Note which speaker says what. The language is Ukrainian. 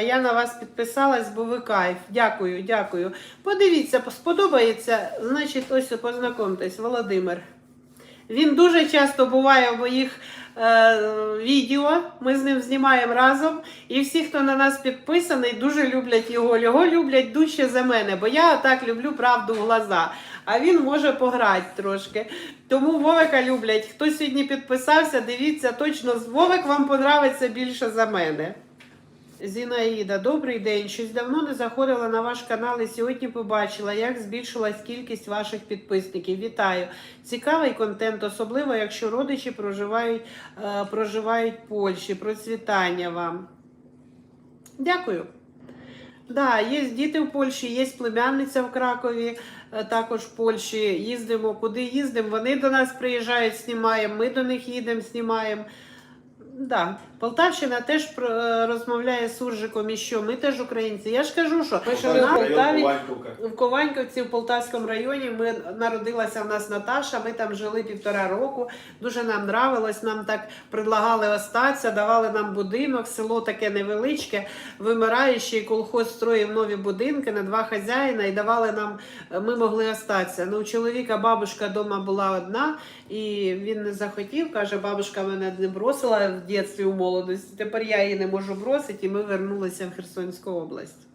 Speaker 1: Я на вас підписалась, бо ви кайф. Дякую, дякую. Подивіться, сподобається. Значить, ось познайомтесь, Володимир. Він дуже часто буває в моїх е, відео. Ми з ним знімаємо разом. І всі, хто на нас підписаний, дуже люблять його. Його люблять дужче за мене, бо я так люблю правду в глаза. А він може пограти трошки. Тому Вовика люблять. Хто сьогодні підписався, дивіться, точно Вовик вам подобається більше за мене. Зінаїда, добрий день. Щось давно не заходила на ваш канал і сьогодні побачила, як збільшилась кількість ваших підписників. Вітаю! Цікавий контент, особливо якщо родичі проживають, е, проживають в Польщі. Процвітання вам. Дякую. Да, є діти в Польщі, є племянниця в Кракові, е, також в Польщі. Їздимо, куди їздимо. Вони до нас приїжджають, знімаємо, ми до них їдемо, знімаємо. Да. Полтавщина теж про- е, розмовляє з суржиком і що ми теж українці. Я ж кажу, що ми що на Полтаві в Кованьківці в Полтавському районі ми народилася в нас Наташа. Ми там жили півтора року. Дуже нам нравилось. Нам так предлагали остатися, давали нам будинок. Село таке невеличке, вимираючий колхоз строїв нові будинки на два хазяїна і давали нам. Ми могли остатися. Ну, у чоловіка бабушка вдома була одна, і він не захотів. каже, бабушка мене не бросила в у молодості. Тепер я її не можу бросити, і ми вернулися в Херсонську область.